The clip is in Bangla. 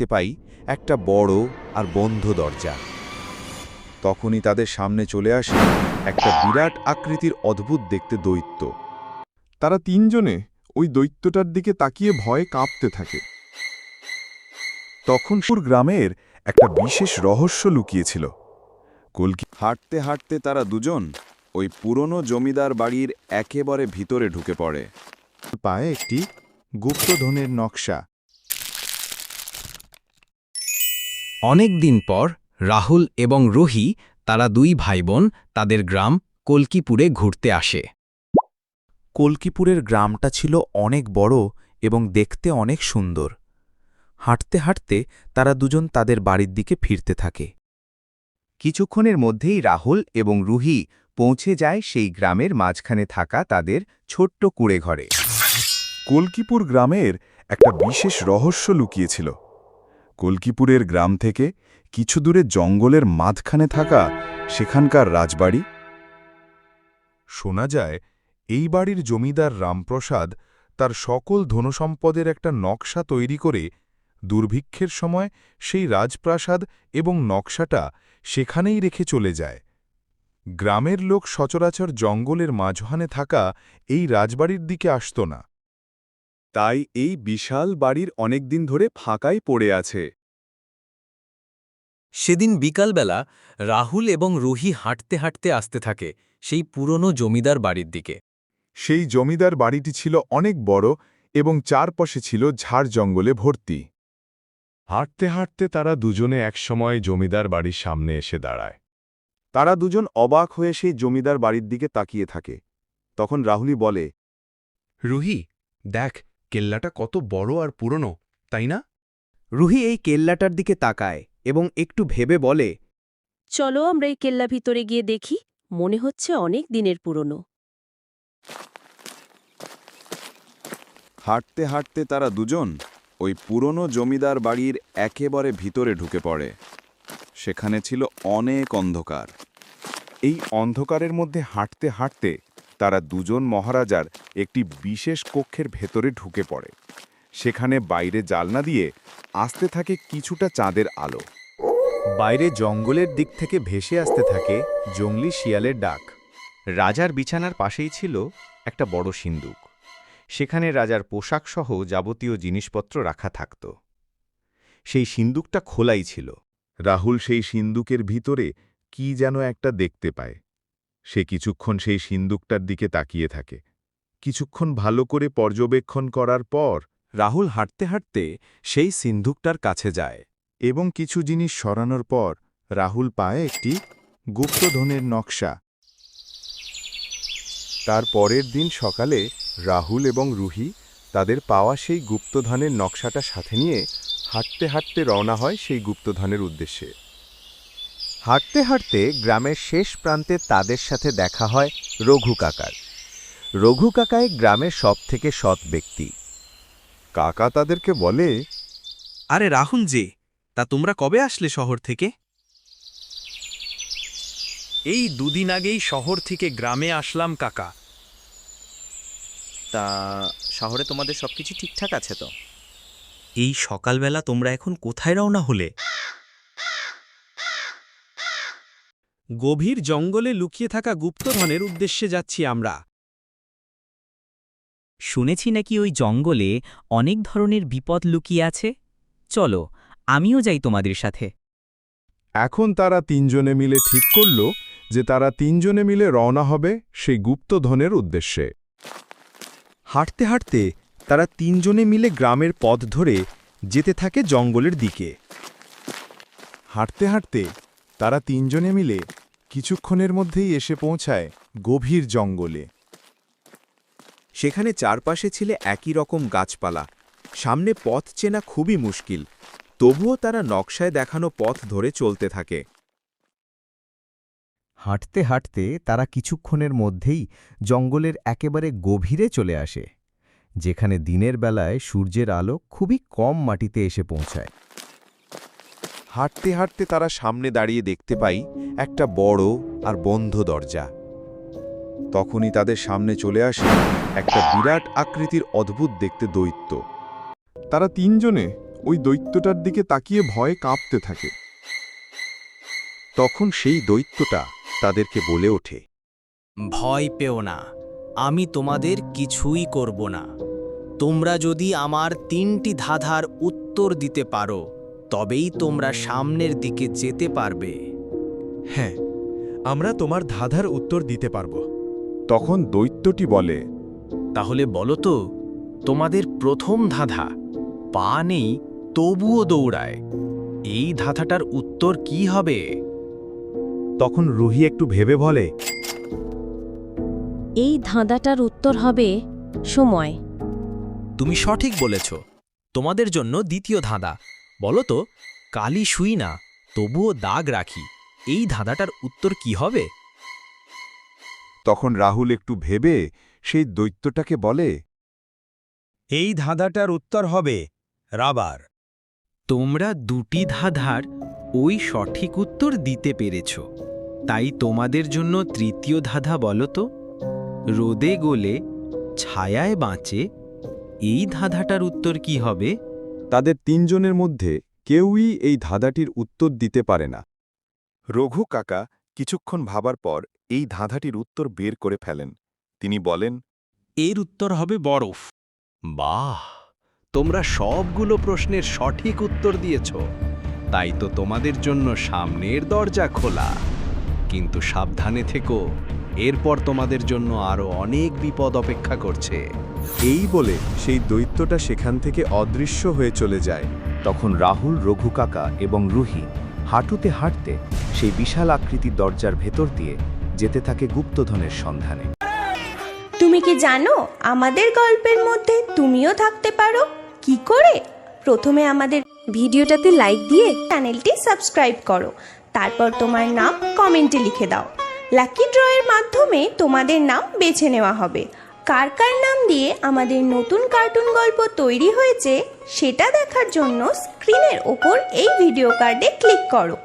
দেখতে পাই একটা বড় আর বন্ধ দরজা। তখনই তাদের সামনে চলে আসে একটা বিরাট আকৃতির অদ্ভুত দেখতে দৈত্য। তারা তিনজনে ওই দৈত্যটার দিকে তাকিয়ে ভয়ে কাঁপতে থাকে। তখন সুর গ্রামের একটা বিশেষ রহস্য লুকিয়েছিল। কলকি হাঁটতে হাঁটতে তারা দুজন ওই পুরনো জমিদার বাড়ির একেবারে ভিতরে ঢুকে পড়ে। পায়ে একটি গুপ্তধনের নকশা। অনেক দিন পর রাহুল এবং রোহি তারা দুই ভাইবোন তাদের গ্রাম কলকিপুরে ঘুরতে আসে। কলকিপুরের গ্রামটা ছিল অনেক বড় এবং দেখতে অনেক সুন্দর। হাঁটতে হাঁটতে তারা দুজন তাদের বাড়ির দিকে ফিরতে থাকে। কিছুক্ষণের মধ্যেই রাহুল এবং রুহি পৌঁছে যায় সেই গ্রামের মাঝখানে থাকা তাদের ছোট্ট কুড়ে ঘরে কলকিপুর গ্রামের একটা বিশেষ রহস্য লুকিয়েছিল। কলকিপুরের গ্রাম থেকে কিছু দূরে জঙ্গলের মাঝখানে থাকা সেখানকার রাজবাড়ি? শোনা যায়, এই বাড়ির জমিদার রামপ্রসাদ তার সকল ধনসম্পদের একটা নকশা তৈরি করে দুর্ভিক্ষের সময় সেই রাজপ্রাসাদ এবং নকশাটা সেখানেই রেখে চলে যায়। গ্রামের লোক সচরাচর জঙ্গলের মাঝখানে থাকা এই রাজবাড়ির দিকে আসত না। তাই এই বিশাল বাড়ির অনেক দিন ধরে ফাঁকাই পড়ে আছে। সেদিন বিকালবেলা রাহুল এবং রুহি হাঁটতে হাঁটতে আসতে থাকে সেই পুরনো জমিদার বাড়ির দিকে। সেই জমিদার বাড়িটি ছিল অনেক বড় এবং চারপাশে ছিল ঝাড় জঙ্গলে ভর্তি। হাঁটতে হাঁটতে তারা দুজনে একসময় জমিদার বাড়ির সামনে এসে দাঁড়ায়। তারা দুজন অবাক হয়ে সেই জমিদার বাড়ির দিকে তাকিয়ে থাকে। তখন রাহুলি বলে রুহি দেখ কেল্লাটা কত বড় আর পুরনো তাই না? রুহি এই কেল্লাটার দিকে তাকায় এবং একটু ভেবে বলে চলো আমরা এই কেল্লা ভিতরে গিয়ে দেখি মনে হচ্ছে অনেক দিনের পুরনো। হাঁটতে হাঁটতে তারা দুজন ওই পুরনো জমিদার বাড়ির একেবারে ভিতরে ঢুকে পড়ে। সেখানে ছিল অনেক অন্ধকার। এই অন্ধকারের মধ্যে হাঁটতে হাঁটতে তারা দুজন মহারাজার একটি বিশেষ কক্ষের ভেতরে ঢুকে পড়ে। সেখানে বাইরে জালনা দিয়ে আসতে থাকে কিছুটা চাঁদের আলো। বাইরে জঙ্গলের দিক থেকে ভেসে আসতে থাকে জঙ্গলি শিয়ালের ডাক। রাজার বিছানার পাশেই ছিল একটা বড় সিন্দুক। সেখানে রাজার পোশাকসহ যাবতীয় জিনিসপত্র রাখা থাকত। সেই সিন্দুকটা খোলাই ছিল। রাহুল সেই সিন্দুকের ভিতরে কি যেন একটা দেখতে পায়। সে কিছুক্ষণ সেই সিন্দুকটার দিকে তাকিয়ে থাকে। কিছুক্ষণ ভালো করে পর্যবেক্ষণ করার পর, রাহুল হাঁটতে হাঁটতে সেই সিন্ধুকটার কাছে যায় এবং কিছু জিনিস সরানোর পর, রাহুল পায় একটি গুপ্তধনের নকশা। তার পরের দিন সকালে রাহুল এবং রুহি তাদের পাওয়া সেই গুপ্তধনের নকশাটা সাথে নিয়ে হাঁটতে হাঁটতে রওনা হয় সেই গুপ্তধনের উদ্দেশ্যে। হাঁটতে হাঁটতে গ্রামের শেষ প্রান্তে তাদের সাথে দেখা হয় রঘু কাকার। রঘু কাকায় গ্রামের সব থেকে সৎ ব্যক্তি। কাকা তাদেরকে বলে আরে রাহুল যে তা তোমরা কবে আসলে শহর থেকে? এই দুদিন আগেই শহর থেকে গ্রামে আসলাম কাকা। তা শহরে তোমাদের সবকিছু ঠিকঠাক আছে তো? এই সকালবেলা তোমরা এখন কোথায় রওনা হলে? গভীর জঙ্গলে লুকিয়ে থাকা গুপ্তধনের উদ্দেশ্যে যাচ্ছি আমরা। শুনেছি নাকি ওই জঙ্গলে অনেক ধরনের বিপদ লুকিয়ে আছে? চলো, আমিও যাই তোমাদের সাথে। এখন তারা তিনজনে মিলে ঠিক করল যে তারা তিনজনে মিলে রওনা হবে সেই গুপ্তধনের উদ্দেশ্যে। হাঁটতে হাঁটতে তারা তিনজনে মিলে গ্রামের পথ ধরে যেতে থাকে জঙ্গলের দিকে। হাঁটতে হাঁটতে তারা তিনজনে মিলে কিছুক্ষণের মধ্যেই এসে পৌঁছায় গভীর জঙ্গলে। সেখানে চারপাশে ছিল একই রকম গাছপালা। সামনে পথ চেনা খুবই মুশকিল, তবুও তারা নকশায় দেখানো পথ ধরে চলতে থাকে। হাঁটতে হাঁটতে তারা কিছুক্ষণের মধ্যেই জঙ্গলের একেবারে গভীরে চলে আসে, যেখানে দিনের বেলায় সূর্যের আলো খুবই কম মাটিতে এসে পৌঁছায়। হাঁটতে হাঁটতে তারা সামনে দাঁড়িয়ে দেখতে পাই একটা বড় আর বন্ধ দরজা। তখনই তাদের সামনে চলে আসে একটা বিরাট আকৃতির অদ্ভুত দেখতে দৈত্য। তারা তিনজনে ওই দৈত্যটার দিকে তাকিয়ে ভয়ে কাঁপতে থাকে। তখন সেই দৈত্যটা তাদেরকে বলে ওঠে ভয় পেও না আমি তোমাদের কিছুই করব না। তোমরা যদি আমার তিনটি ধাঁধার উত্তর দিতে পারো তবেই তোমরা সামনের দিকে যেতে পারবে। হ্যাঁ আমরা তোমার ধাঁধার উত্তর দিতে পারব। তখন দৈত্যটি বলে তাহলে বলো তো তোমাদের প্রথম ধাঁধা পা নেই তবুও দৌড়ায় এই ধাঁধাটার উত্তর কি হবে? তখন রুহি একটু ভেবে বলে এই ধাঁধাটার উত্তর হবে সময়। তুমি সঠিক বলেছ তোমাদের জন্য দ্বিতীয় ধাঁধা। বলো তো কালি শুই না তবুও দাগ রাখি এই ধাঁধাটার উত্তর কি হবে? তখন রাহুল একটু ভেবে সেই দৈত্যটাকে বলে এই ধাঁধাটার উত্তর হবে রাবার। তোমরা দুটি ধাঁধার ওই সঠিক উত্তর দিতে পেরেছ। তাই তোমাদের জন্য তৃতীয় ধাঁধা বলো তো। রোদে গলে ছায়ায় বাঁচে এই ধাঁধাটার উত্তর কি হবে? তাদের তিনজনের মধ্যে কেউই এই ধাঁধাটির উত্তর দিতে পারে না। রঘু কাকা কিছুক্ষণ ভাবার পর এই ধাঁধাটির উত্তর বের করে ফেলেন। তিনি বলেন এর উত্তর হবে বরফ। বাহ! তোমরা সবগুলো প্রশ্নের সঠিক উত্তর দিয়েছ। তাই তো তোমাদের জন্য সামনের দরজা খোলা। কিন্তু সাবধানে থেকো এরপর তোমাদের জন্য আরও অনেক বিপদ অপেক্ষা করছে। এই বলে সেই দৈত্যটা সেখান থেকে অদৃশ্য হয়ে চলে যায়। তখন রাহুল রঘু কাকা এবং রুহি হাঁটুতে হাঁটতে সেই বিশাল আকৃতির দরজার ভেতর দিয়ে যেতে থাকে গুপ্তধনের সন্ধানে। তুমি কি জানো, আমাদের গল্পের মধ্যে তুমিও থাকতে পারো? কি করে? প্রথমে আমাদের ভিডিওটাতে লাইক দিয়ে চ্যানেলটি সাবস্ক্রাইব করো। তারপর তোমার নাম কমেন্টে লিখে দাও। লাকি ড্রয়ের মাধ্যমে তোমাদের নাম বেছে নেওয়া হবে। কার কার নাম দিয়ে আমাদের নতুন কার্টুন গল্প তৈরি হয়েছে, সেটা দেখার জন্য স্ক্রিনের ওপর এই ভিডিও কার্ডে ক্লিক করো।